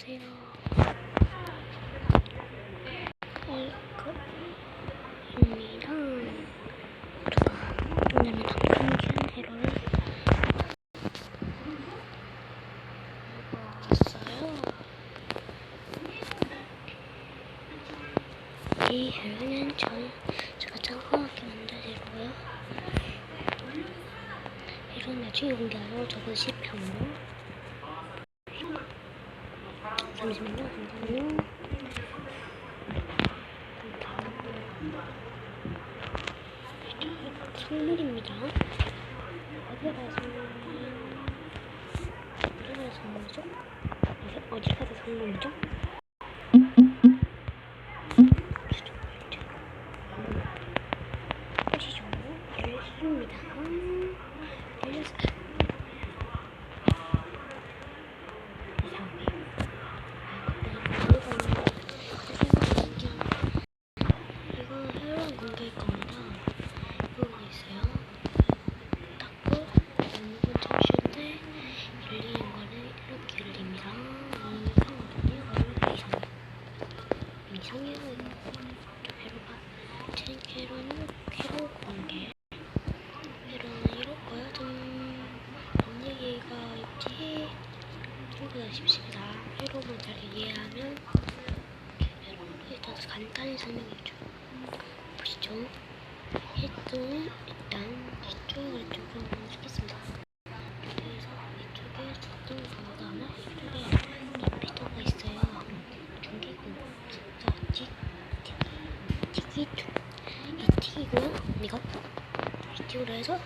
안녕하세요. 이거입니다. 오늘은 당근준 해로를 왔어요. 이 해로는 저, 제가 작업하게 해로고요. 해로는 나중에 공개하여 저거 10편으로 잠시만요, 잠시만요. 선물입니다. 어디가 선물? 어디가 선물이죠? 어디- 어디 가서 선물이죠? 열렸습니다. 열렸어요. 이상해. 이거 새로운 공개일 겁니다. 이거 있어요. 닫고 연락은 잠시인데 열리는 거는 이렇게 열립니다. 이상하거든요. 얼마나 이상해. 이상해요. 좀 해로가 제 캐로는 캐로 공개. 캐로는 이렇고요. 좀 언니가 있지. 친구가 싶습니다. 회로만 잘 이해하면 회로를 일단 설명해줘. 보시죠. 해도 일단 이쪽을 조금 쓰겠습니다. 그래서 이쪽에 수동 가다음에 이쪽에 리피터가 있어요. 중기구 진짜 틱 틱이 이 틱이고요. 이거 이 틱으로 해서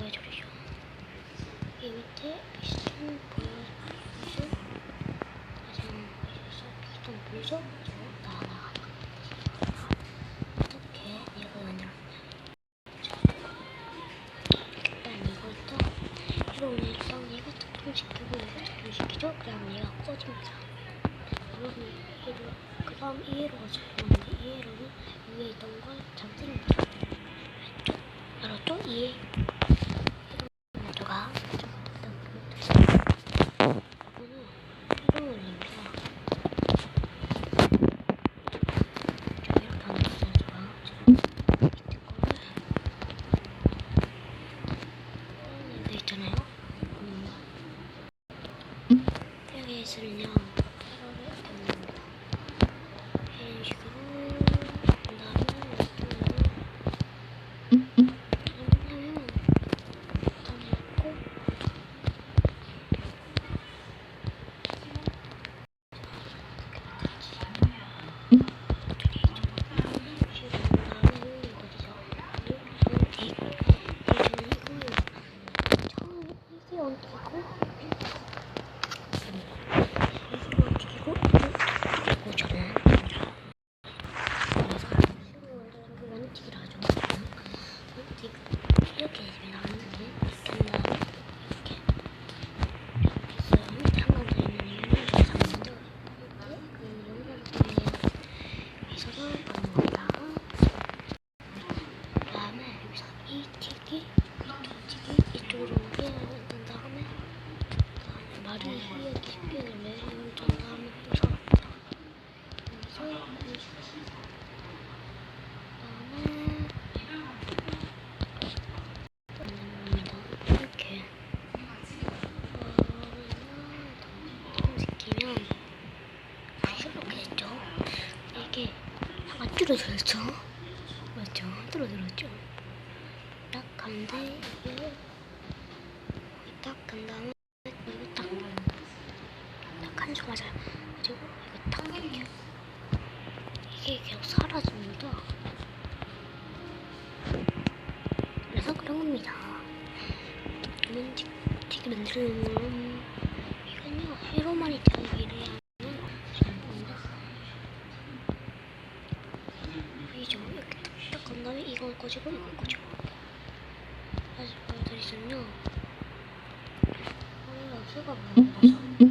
보여드리죠. 이 밑에? 다시 한번 보여주죠. 피스톤 보이죠? 저 나와. 이렇게 이거 만들었네요. 일단 이것도 이런 일단 얘가 특동시키고 얘가 특동시키죠? 그다음 얘가 꺼집니다. 그러면 얘를 그 다음 이해로가 작용하는데 이해로는 위에 있던 걸. 알죠? 알았죠? 이해. 모두가 이거는 새로운 일입니다. 저 이렇게 하는 거죠, 제가. 지금 밑에 거를 꺼내는 데 있잖아요. 음. 여기 있으면요. 새로를 이렇게 만듭니다. 이런 식으로 그 다음에 이쪽으로 그러면 담고 이렇게 집에 나왔는데 이렇게 한 다음에 이렇게 있어요. 밑에 한강 더 있는 이유는 그래서 먼저 이때 그 영상 때문에 있어서 그런 겁니다. 그 다음에 여기서 이 틱이 이쪽 틱이 이쪽으로 오게 한 다음에 그 다음에 말을 이해하기 쉽게 내이전 다음에 여기서 여기서 그 다음에 만듭니다. 이렇게 시키면 이렇게 됐죠. 이게 하나 줄어들었죠. 맞죠? 계속 사라집니다. 그래서 그런 겁니다. 왠지 어떻게 만들려면 이건요 회로만이 되기를 하면 뭔가 보이죠? 이렇게 딱딱 간 다음에 이걸 꽂이고 이걸 꽂이고 다시 보여드리자면 원래 수가 많아서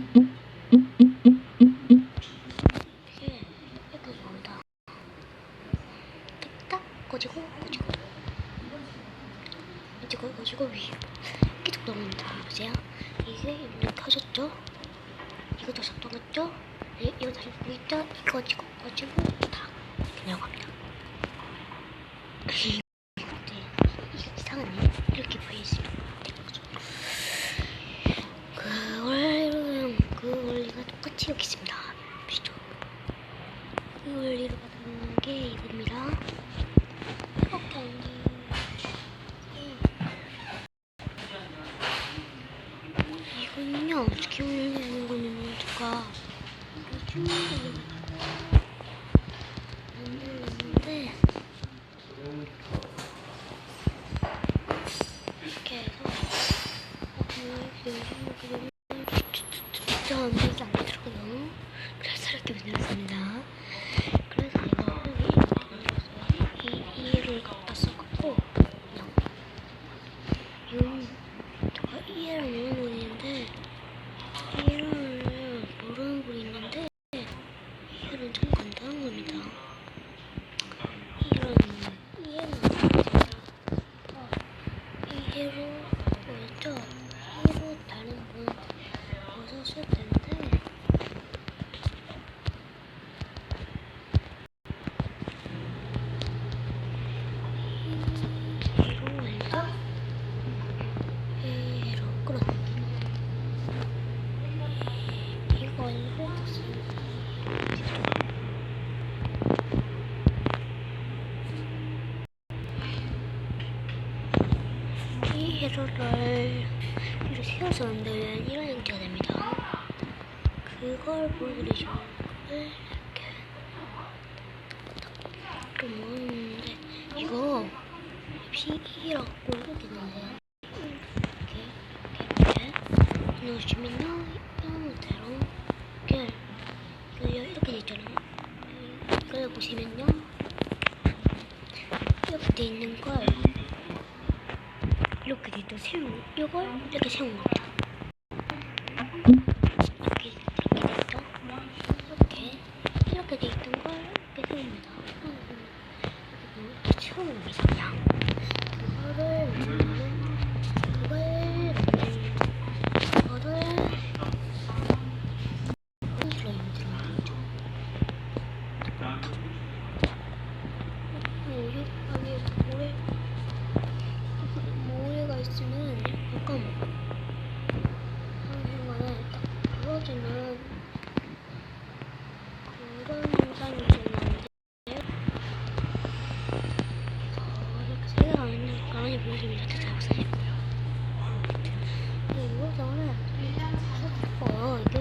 이것도 작동했죠? 이- 이거 다시 보이죠 이거 꺼지고 꺼지고 다 그냥 갑니다 네, 이게 이상하네. 이렇게 보이시면 되는 거죠. 그 원리는 그 원리가 똑같이 여기 있습니다. 보시죠. 그 원리로 받는 게 이겁니다. 이렇게 하는 게 이거는요 어떻게 올리는 거냐면 제가 이렇게 만들었는데 이렇게 해서 진짜 안 되더라고요. 그래서 이렇게 만들었습니다. 그래서 이거. 이 이해를 갖다 써갖고 이 제가 이해를 모르는 있는데 이해를 모르는 분이 있는데 이해는 참 간단한 겁니다. 이해는 이해는 안 됩니다. 어, 이해로 뭐였죠? 이해로 다른 분 벗었을 텐데 이해로 왼쪽 이해로 끌어 이거 이거 이 회로를 위로 세워서 만들면 이런 형태가 됩니다. 그걸 보여드리죠. 이렇게 또 모르는데 이거 P2라고 이렇게 나와요. 이렇게 이렇게 이렇게 이런 대로 이렇게 이렇게 돼 있잖아요. 이걸 보시면요 이렇게 돼 있는 걸 이렇게 돼있던 세운 이걸 이렇게 세운 겁니다. 이렇게 이렇게 돼있죠? 이렇게 이렇게 돼있던 걸 이렇게 세웁니다. 이렇게 세우는 겁니다. 그냥 그거를 만드는 그걸 만드는 그거를 혼술로 만드는 거죠. 어, 여기 안에 모래 모래가 있으면 약간 하는만에 딱 부러지는 그런 현상이 좀 나는데 어, 이렇게 세개가 있는 가만히 보시면 이렇게 잡으세요 근데 이거 때문에 어 이게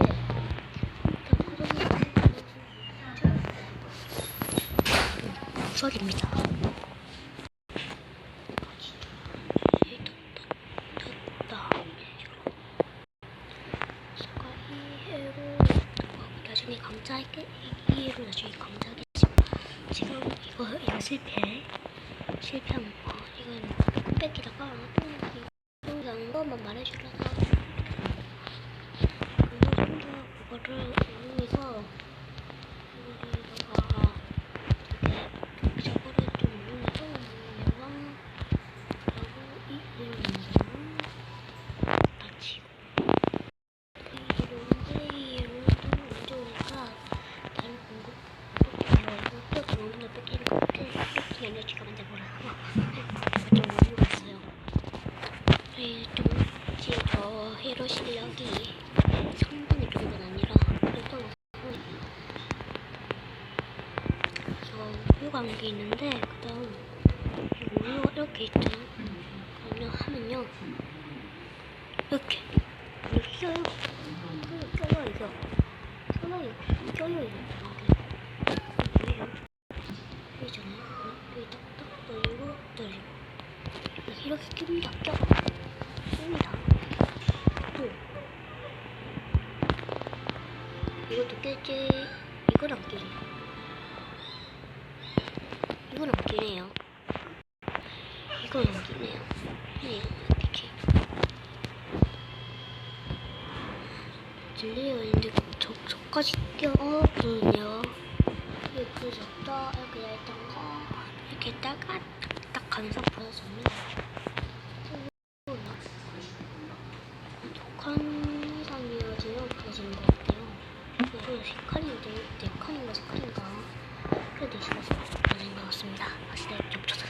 나중에 감자하겠습니다. 지금 이거 이거 실패 실패한 거 이건 뺏기다가 또 이런 것만 말해주려서 그거 좀더 그거를 이용해서 여기다가 이렇게 저거를 좀 이용해서 영상 하고 이 이름은 다치고 이런데 이런도 언제 오니까 다른 공급 또 들어오는 거 뺏기는 것 같아 이렇게 에너지가 먼저 뭐라고 좀 의미가 있어요 네, 좀 지금 저 헤로 실력이 성분이 정도는 아니라 그래도 저 우유 관계 있는데 그 다음 우유가 이렇게 있죠 그러면 하면요. 이렇게 이렇게 껴요. 이거 껴요 이거. 껴요 이거. 보이죠? 보이잖아요 여기 딱딱 떨리고 떨리고. 이렇게 낍니다. 껴. 낍니다. 또. 이것도 껴지 이건 안 끼네 이건 안 끼네요 이건 어디네요? 네, 이렇게. 진리가 있는데 저, 저까지. 이게 그 적다 이렇게 얇던 거 이렇게 따가 딱 감싸 보여주면 독한 상이어지요 보여지는 것 같아요. 이거 색깔인데 네 칸인가 세 칸인가 그래도 있어서 보여진 것 같습니다. 사실 겹쳐서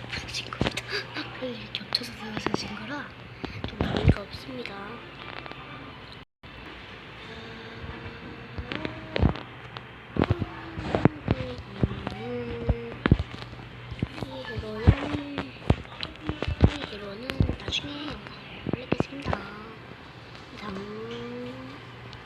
부서진 거라 좀 의미가 없습니다.